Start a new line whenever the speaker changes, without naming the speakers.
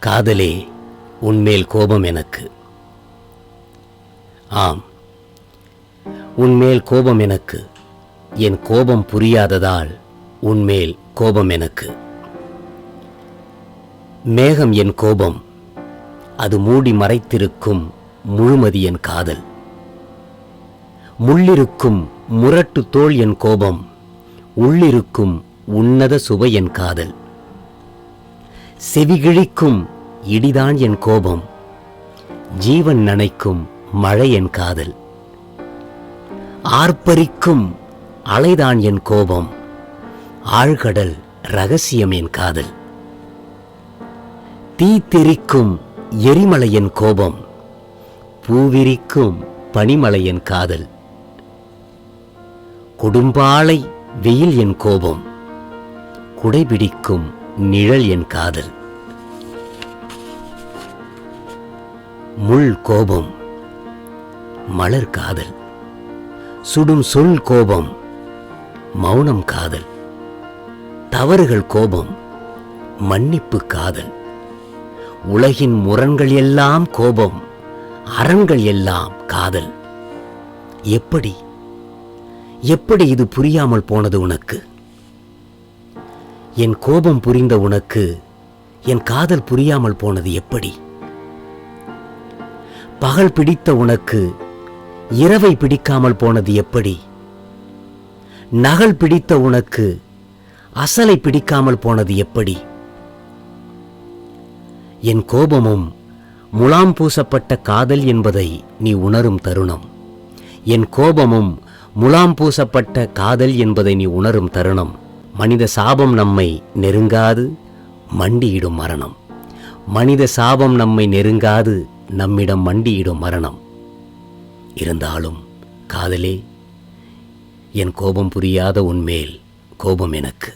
காதலே உன்மேல் கோபம் எனக்கு. ஆம். உன்மேல் கோபம் எனக்கு. என் கோபம் புரியாததால் உன்மேல் கோபம் எனக்கு. மேகம் என் கோபம். அது மூடி மறைத்திருக்கும் முழுமதி என் காதல். முள்ளிருக்கும் முரட்டு தோள் என் கோபம். உள்ளிருக்கும் உன்னத சுவை என் காதல். செவிகிழிக்கும் இடிதான் என் கோபம். ஜீவன் நனைக்கும் மழை என் காதல். ஆர்ப்பரிக்கும் அலைதான் என் கோபம். ஆழ்கடல் ரகசியம் என் காதல். தீ தெரிக்கும் எரிமலை என் கோபம். பூவிரிக்கும் பனிமலை என் காதல். கொடும்பாளை வெயில் என் கோபம். குடைபிடிக்கும் நிழல் என் காதல். முள் கோபம் மலர் காதல். சுடும் சொல் கோபம் மௌனம் காதல். தவறுகள் கோபம் மன்னிப்பு காதல். உலகின் முரண்கள் எல்லாம் கோபம் அரண்கள் எல்லாம் காதல். எப்படி? எப்படி இது புரியாமல் போனது உனக்கு? என் கோபம் புரிந்த உனக்கு என் காதல் புரியாமல் போனது எப்படி? பகல் பிடித்த உனக்கு இரவை பிடிக்காமல் போனது எப்படி? நகல் பிடித்த உனக்கு அசலை பிடிக்காமல் போனது எப்படி? என் கோபமும் முலாம் பூசப்பட்ட காதல் என்பதை நீ உணரும் தருணம். என் கோபமும் முலாம் பூசப்பட்ட காதல் என்பதை நீ உணரும் தருணம். மனித சாபம் நம்மை நெருங்காது மண்டியிடும் மரணம். மனித சாபம் நம்மை நெருங்காது நம்மிடம் மண்டியிடும் மரணம். இருந்தாலும் காதலே என் கோபம் புரியாத உன்மேல் கோபம் எனக்கு.